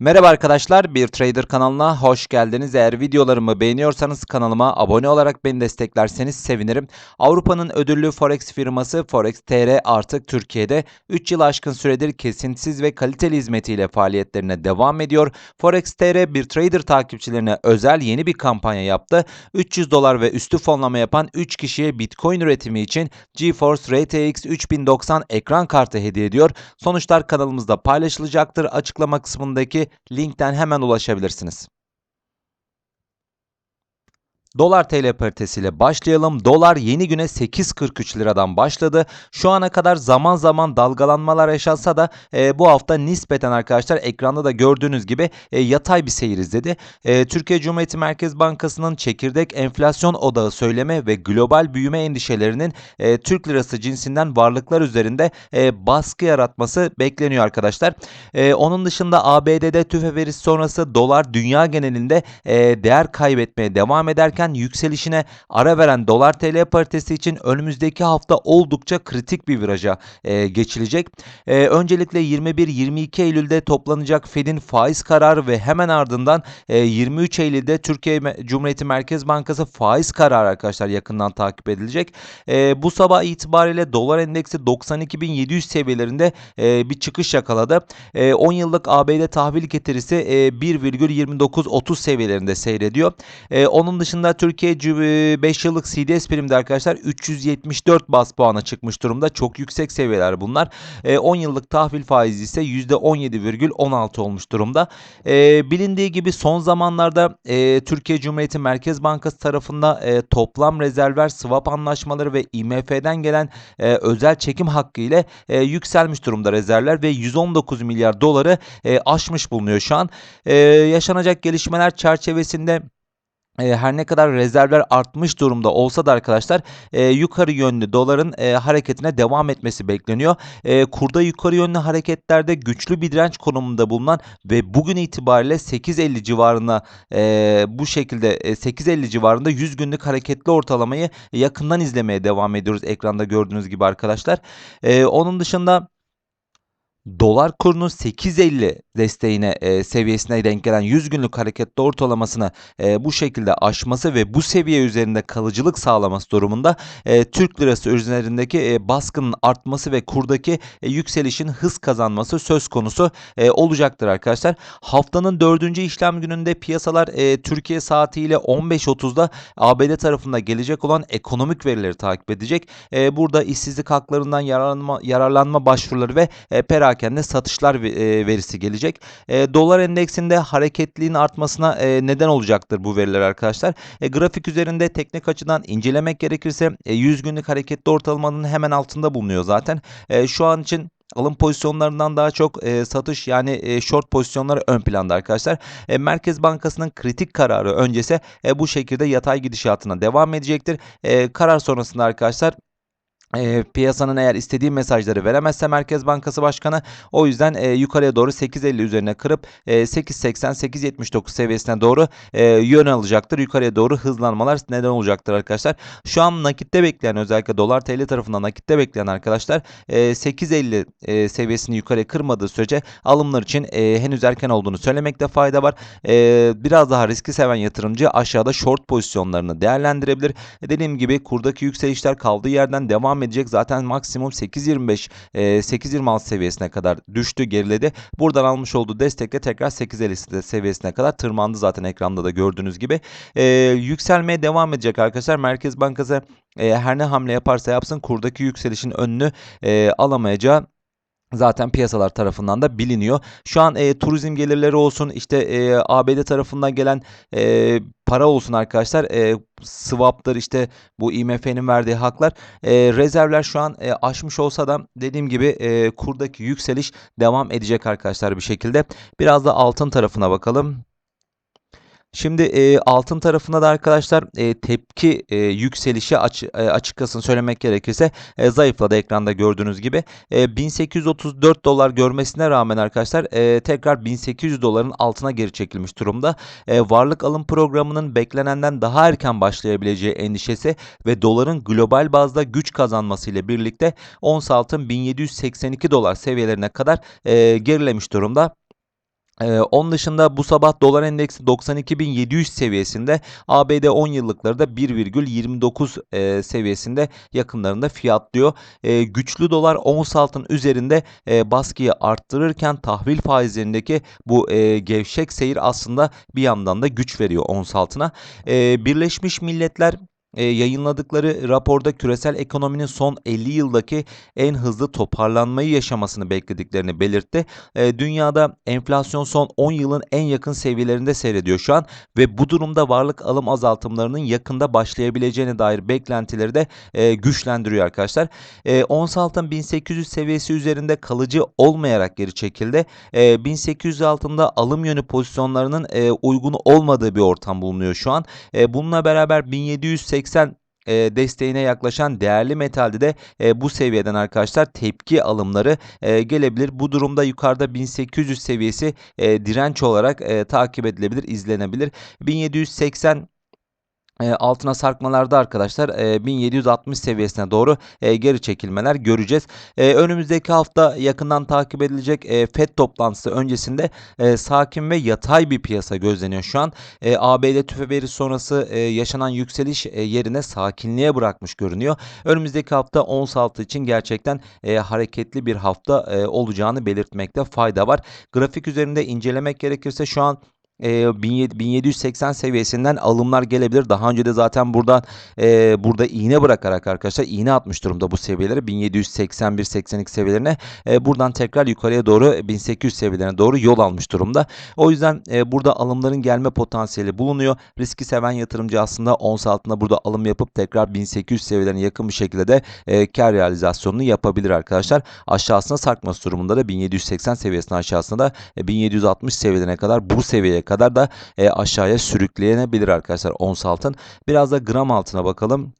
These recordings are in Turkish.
Merhaba arkadaşlar, Bir Trader kanalına hoş geldiniz. Eğer videolarımı beğeniyorsanız kanalıma abone olarak beni desteklerseniz sevinirim. Avrupa'nın ödüllü forex firması Forex TR artık Türkiye'de 3 yıl aşkın süredir kesintisiz ve kaliteli hizmetiyle faaliyetlerine devam ediyor. Forex TR Bir Trader takipçilerine özel yeni bir kampanya yaptı. 300 dolar ve üstü fonlama yapan 3 kişiye Bitcoin üretimi için GeForce RTX 3090 ekran kartı hediye ediyor. Sonuçlar kanalımızda paylaşılacaktır. Açıklama kısmındaki linkten hemen ulaşabilirsiniz. Dolar TL paritesiyle başlayalım. Dolar yeni güne 8.43 liradan başladı. Şu ana kadar zaman zaman dalgalanmalar yaşansa da e, bu hafta nispeten arkadaşlar ekranda da gördüğünüz gibi e, yatay bir seyir izledi. E, Türkiye Cumhuriyeti Merkez Bankası'nın çekirdek enflasyon odağı söyleme ve global büyüme endişelerinin e, Türk lirası cinsinden varlıklar üzerinde e, baskı yaratması bekleniyor arkadaşlar. E, onun dışında ABD'de tüfe verisi sonrası dolar dünya genelinde e, değer kaybetmeye devam ederken yükselişine ara veren dolar TL paritesi için önümüzdeki hafta oldukça kritik bir viraja e, geçilecek. E, öncelikle 21-22 Eylül'de toplanacak Fed'in faiz kararı ve hemen ardından e, 23 Eylül'de Türkiye Cumhuriyeti Merkez Bankası faiz kararı arkadaşlar yakından takip edilecek. E, bu sabah itibariyle dolar endeksi 92.700 seviyelerinde e, bir çıkış yakaladı. E, 10 yıllık ABD tahvil getirisi e, 1,2930 seviyelerinde seyrediyor. E, onun dışında Türkiye 5 yıllık CDS primde arkadaşlar 374 bas puana çıkmış durumda. Çok yüksek seviyeler bunlar. E, 10 yıllık tahvil faizi ise %17,16 olmuş durumda. E, bilindiği gibi son zamanlarda e, Türkiye Cumhuriyeti Merkez Bankası tarafında e, toplam rezervler swap anlaşmaları ve IMF'den gelen e, özel çekim hakkı ile e, yükselmiş durumda rezervler ve 119 milyar doları e, aşmış bulunuyor şu an. E, yaşanacak gelişmeler çerçevesinde e, her ne kadar rezervler artmış durumda olsa da arkadaşlar e, yukarı yönlü doların e, hareketine devam etmesi bekleniyor. E, kurda yukarı yönlü hareketlerde güçlü bir direnç konumunda bulunan ve bugün itibariyle 8.50 civarına e, bu şekilde e, 8.50 civarında 100 günlük hareketli ortalamayı yakından izlemeye devam ediyoruz ekranda gördüğünüz gibi arkadaşlar. E, onun dışında dolar kurunun 8.50 desteğine e, seviyesine denk gelen 100 günlük hareketli ortalamasını e, bu şekilde aşması ve bu seviye üzerinde kalıcılık sağlaması durumunda e, Türk lirası üzerindeki e, baskının artması ve kurdaki e, yükselişin hız kazanması söz konusu e, olacaktır arkadaşlar. Haftanın dördüncü işlem gününde piyasalar e, Türkiye saatiyle 15.30'da ABD tarafında gelecek olan ekonomik verileri takip edecek. E, burada işsizlik haklarından yararlanma, yararlanma başvuruları ve e, perakende satışlar e, verisi gelecek. E, dolar endeksinde hareketliğin artmasına e, neden olacaktır bu veriler arkadaşlar. Grafik üzerinde teknik açıdan incelemek gerekirse e, 100 günlük hareketli ortalamanın hemen altında bulunuyor zaten. Şu an için alım pozisyonlarından daha çok e, satış yani e, short pozisyonları ön planda arkadaşlar. E, Merkez Bankası'nın kritik kararı öncesi e, bu şekilde yatay gidişatına devam edecektir. E, karar sonrasında arkadaşlar e, piyasanın eğer istediği mesajları veremezse Merkez Bankası Başkanı o yüzden e, yukarıya doğru 8.50 üzerine kırıp e, 8.80-8.79 seviyesine doğru e, yön alacaktır. Yukarıya doğru hızlanmalar neden olacaktır arkadaşlar. Şu an nakitte bekleyen özellikle dolar TL tarafından nakitte bekleyen arkadaşlar e, 8.50 e, seviyesini yukarıya kırmadığı sürece alımlar için e, henüz erken olduğunu söylemekte fayda var. E, biraz daha riski seven yatırımcı aşağıda short pozisyonlarını değerlendirebilir. E, dediğim gibi kurdaki yükselişler kaldığı yerden devam edecek. Zaten maksimum 8.25 e, 8.26 seviyesine kadar düştü geriledi. Buradan almış olduğu destekle tekrar 8.50 seviyesine kadar tırmandı zaten ekranda da gördüğünüz gibi. E, yükselmeye devam edecek arkadaşlar. Merkez Bankası e, her ne hamle yaparsa yapsın kurdaki yükselişin önünü e, alamayacağı zaten piyasalar tarafından da biliniyor. Şu an e, turizm gelirleri olsun işte e, ABD tarafından gelen e, para olsun arkadaşlar e, swap'tır işte bu IMF'nin verdiği haklar e, rezervler şu an e, aşmış olsa da dediğim gibi e, kurdaki yükseliş devam edecek arkadaşlar bir şekilde. Biraz da altın tarafına bakalım. Şimdi e, altın tarafında da arkadaşlar e, tepki e, yükselişi aç, e, açıkçası söylemek gerekirse e, zayıfladı ekranda gördüğünüz gibi. E, 1834 dolar görmesine rağmen arkadaşlar e, tekrar 1800 doların altına geri çekilmiş durumda. E, varlık alım programının beklenenden daha erken başlayabileceği endişesi ve doların global bazda güç kazanması ile birlikte ons altın 1782 dolar seviyelerine kadar e, gerilemiş durumda. Ee, onun dışında bu sabah dolar endeksi 92.700 seviyesinde ABD 10 yıllıkları da 1,29 e, seviyesinde yakınlarında fiyatlıyor. E, güçlü dolar ons altın üzerinde e, baskıyı arttırırken tahvil faizlerindeki bu e, gevşek seyir aslında bir yandan da güç veriyor ons altına. E, Birleşmiş Milletler e, yayınladıkları raporda küresel ekonominin son 50 yıldaki en hızlı toparlanmayı yaşamasını beklediklerini belirtti. E, dünyada enflasyon son 10 yılın en yakın seviyelerinde seyrediyor şu an ve bu durumda varlık alım azaltımlarının yakında başlayabileceğine dair beklentileri de e, güçlendiriyor arkadaşlar. E, ons altın 1800 seviyesi üzerinde kalıcı olmayarak geri çekildi. E, 1800 altında alım yönü pozisyonlarının e, uygun olmadığı bir ortam bulunuyor şu an. E, bununla beraber 1780 e, desteğine yaklaşan değerli metalde de e, bu seviyeden arkadaşlar tepki alımları e, gelebilir. Bu durumda yukarıda 1800 seviyesi e, direnç olarak e, takip edilebilir, izlenebilir. 1780 e, altına sarkmalarda arkadaşlar e, 1760 seviyesine doğru e, geri çekilmeler göreceğiz. E, önümüzdeki hafta yakından takip edilecek e, FED toplantısı öncesinde e, sakin ve yatay bir piyasa gözleniyor şu an. E, ABD tüfe veri sonrası e, yaşanan yükseliş e, yerine sakinliğe bırakmış görünüyor. Önümüzdeki hafta ons altı için gerçekten e, hareketli bir hafta e, olacağını belirtmekte fayda var. Grafik üzerinde incelemek gerekirse şu an e, 1780 seviyesinden alımlar gelebilir. Daha önce de zaten buradan e, burada iğne bırakarak arkadaşlar iğne atmış durumda bu seviyelere 1781-82 seviyelerine. E, buradan tekrar yukarıya doğru 1800 seviyelerine doğru yol almış durumda. O yüzden e, burada alımların gelme potansiyeli bulunuyor. Riski seven yatırımcı aslında ons altında burada alım yapıp tekrar 1800 seviyelerine yakın bir şekilde de e, kar realizasyonunu yapabilir arkadaşlar. Aşağısına sarkması durumunda da 1780 seviyesinin aşağısında da e, 1760 seviyelerine kadar bu seviyeye kadar da e, aşağıya sürükleyebilir arkadaşlar ons altın. Biraz da gram altına bakalım.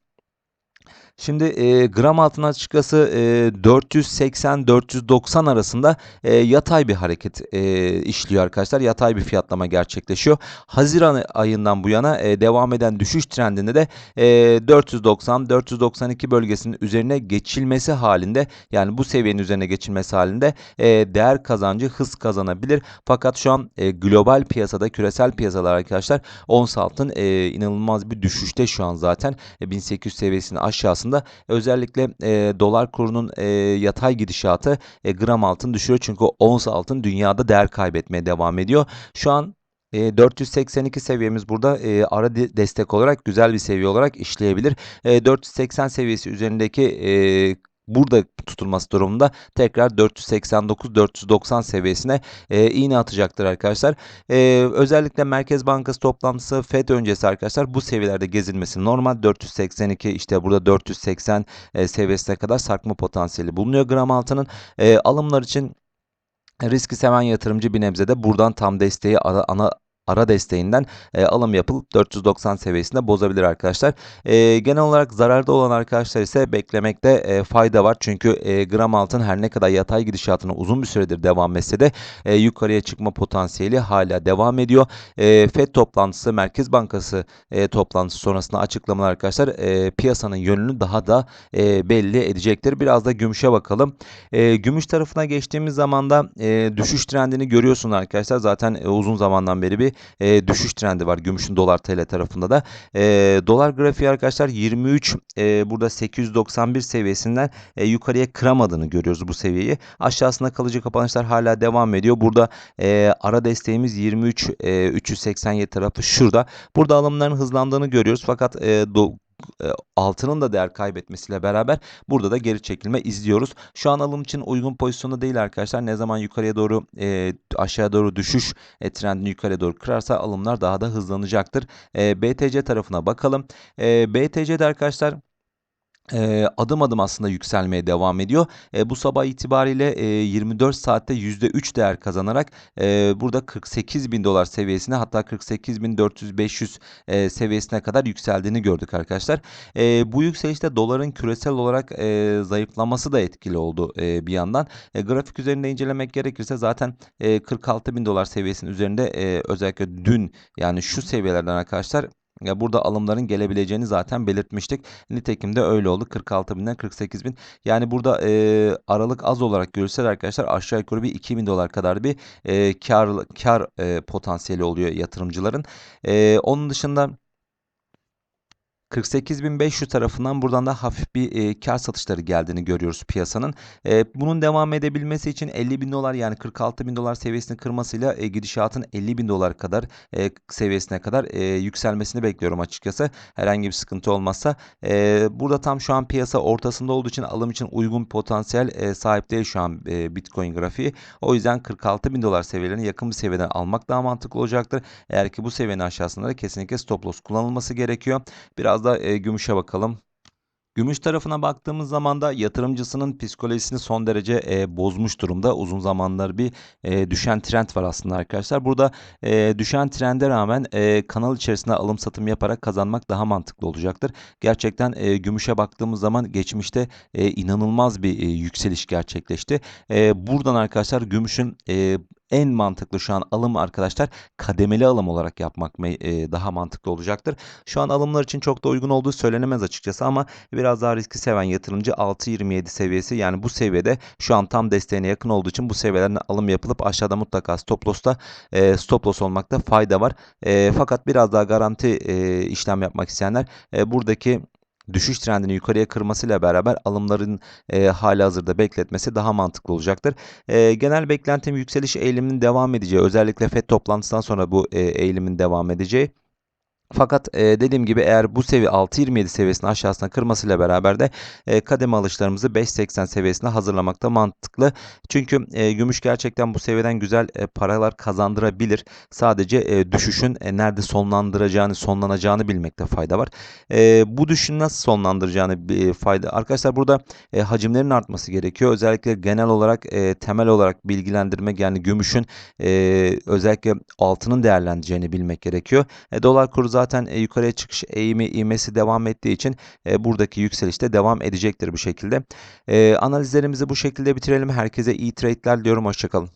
Şimdi e, gram altın açıkçası e, 480-490 arasında e, yatay bir hareket e, işliyor arkadaşlar. Yatay bir fiyatlama gerçekleşiyor. Haziran ayından bu yana e, devam eden düşüş trendinde de e, 490-492 bölgesinin üzerine geçilmesi halinde yani bu seviyenin üzerine geçilmesi halinde e, değer kazancı hız kazanabilir. Fakat şu an e, global piyasada küresel piyasalar arkadaşlar ons altın e, inanılmaz bir düşüşte şu an zaten e, 1800 seviyesinin aşağısında aslında özellikle e, dolar kurunun e, yatay gidişatı e, gram altın düşürüyor. Çünkü ons altın dünyada değer kaybetmeye devam ediyor. Şu an e, 482 seviyemiz burada e, ara de destek olarak güzel bir seviye olarak işleyebilir. E, 480 seviyesi üzerindeki e, burada tutulması durumunda tekrar 489-490 seviyesine e, iğne atacaktır arkadaşlar. E, özellikle Merkez Bankası toplantısı FED öncesi arkadaşlar bu seviyelerde gezilmesi normal. 482 işte burada 480 e, seviyesine kadar sarkma potansiyeli bulunuyor gram altının. E, alımlar için riski seven yatırımcı bir nebze de buradan tam desteği ana, ara desteğinden e, alım yapılıp 490 seviyesinde bozabilir arkadaşlar. E, genel olarak zararda olan arkadaşlar ise beklemekte e, fayda var. Çünkü e, gram altın her ne kadar yatay gidişatına uzun bir süredir devam etse de e, yukarıya çıkma potansiyeli hala devam ediyor. E, FED toplantısı, Merkez Bankası e, toplantısı sonrasında açıklamalar arkadaşlar e, piyasanın yönünü daha da e, belli edecektir. Biraz da gümüşe bakalım. E, gümüş tarafına geçtiğimiz zaman da e, düşüş trendini görüyorsunuz arkadaşlar. Zaten e, uzun zamandan beri bir e, düşüş trendi var gümüşün dolar TL tarafında da. E, dolar grafiği arkadaşlar 23 e, burada 891 seviyesinden e, yukarıya kıramadığını görüyoruz bu seviyeyi. Aşağısında kalıcı kapanışlar hala devam ediyor. Burada e, ara desteğimiz 23 e, 387 tarafı şurada. Burada alımların hızlandığını görüyoruz fakat e, altının da değer kaybetmesiyle beraber burada da geri çekilme izliyoruz. Şu an alım için uygun pozisyonda değil arkadaşlar. Ne zaman yukarıya doğru e, aşağıya doğru düşüş e, trendini yukarıya doğru kırarsa alımlar daha da hızlanacaktır. E, BTC tarafına bakalım. E, BTC'de arkadaşlar e, adım adım aslında yükselmeye devam ediyor. E, bu sabah itibariyle e, 24 saatte %3 değer kazanarak e, burada 48 bin dolar seviyesine hatta 48 bin 400-500 e, seviyesine kadar yükseldiğini gördük arkadaşlar. E, bu yükselişte doların küresel olarak e, zayıflaması da etkili oldu e, bir yandan. E, grafik üzerinde incelemek gerekirse zaten e, 46 bin dolar seviyesinin üzerinde e, özellikle dün yani şu seviyelerden arkadaşlar burada alımların gelebileceğini zaten belirtmiştik. Nitekim de öyle oldu. 46.000'den 48.000. Yani burada e, aralık az olarak görülse de arkadaşlar aşağı yukarı bir 2000 dolar kadar bir e, kar kar e, potansiyeli oluyor yatırımcıların. E, onun dışında 48.500 tarafından buradan da hafif bir e, kar satışları geldiğini görüyoruz piyasanın. E, bunun devam edebilmesi için 50.000 dolar yani 46.000 dolar seviyesini kırmasıyla e, gidişatın 50.000 dolar kadar e, seviyesine kadar e, yükselmesini bekliyorum açıkçası. Herhangi bir sıkıntı olmazsa. E, burada tam şu an piyasa ortasında olduğu için alım için uygun potansiyel e, sahip değil şu an e, Bitcoin grafiği. O yüzden 46.000 dolar seviyelerine yakın bir seviyeden almak daha mantıklı olacaktır. Eğer ki bu seviyenin aşağısında da kesinlikle stop loss kullanılması gerekiyor. Biraz da e, gümüşe bakalım. Gümüş tarafına baktığımız zaman da yatırımcısının psikolojisini son derece e, bozmuş durumda. Uzun zamanlar bir e, düşen trend var aslında arkadaşlar. Burada e, düşen trende rağmen e, kanal içerisinde alım satım yaparak kazanmak daha mantıklı olacaktır. Gerçekten e, gümüşe baktığımız zaman geçmişte e, inanılmaz bir e, yükseliş gerçekleşti. E, buradan arkadaşlar gümüşün e, en mantıklı şu an alım arkadaşlar kademeli alım olarak yapmak e, daha mantıklı olacaktır. Şu an alımlar için çok da uygun olduğu söylenemez açıkçası ama biraz daha riski seven yatırımcı 6.27 seviyesi yani bu seviyede şu an tam desteğine yakın olduğu için bu seviyelerden alım yapılıp aşağıda mutlaka stop loss'ta e, stop loss olmakta fayda var. E, fakat biraz daha garanti işlem yapmak isteyenler buradaki düşüş trendini yukarıya kırmasıyla beraber alımların e, hali hazırda bekletmesi daha mantıklı olacaktır. E, genel beklentim yükseliş eğiliminin devam edeceği özellikle FED toplantısından sonra bu e, eğilimin devam edeceği. Fakat e, dediğim gibi eğer bu seviye 6.27 seviyesinin aşağısına kırmasıyla beraber de e, kademe alışlarımızı 5.80 seviyesine hazırlamakta mantıklı. Çünkü e, gümüş gerçekten bu seviyeden güzel e, paralar kazandırabilir. Sadece e, düşüşün e, nerede sonlandıracağını, sonlanacağını bilmekte fayda var. E, bu düşüşün nasıl sonlandıracağını bir fayda. Arkadaşlar burada e, hacimlerin artması gerekiyor. Özellikle genel olarak e, temel olarak bilgilendirmek yani gümüşün e, özellikle altının değerleneceğini bilmek gerekiyor. E, dolar kuru zaten e, yukarıya çıkış eğimi ivmesi devam ettiği için e, buradaki yükseliş de devam edecektir bu şekilde. E, analizlerimizi bu şekilde bitirelim. Herkese iyi trade'ler diyorum. Hoşçakalın.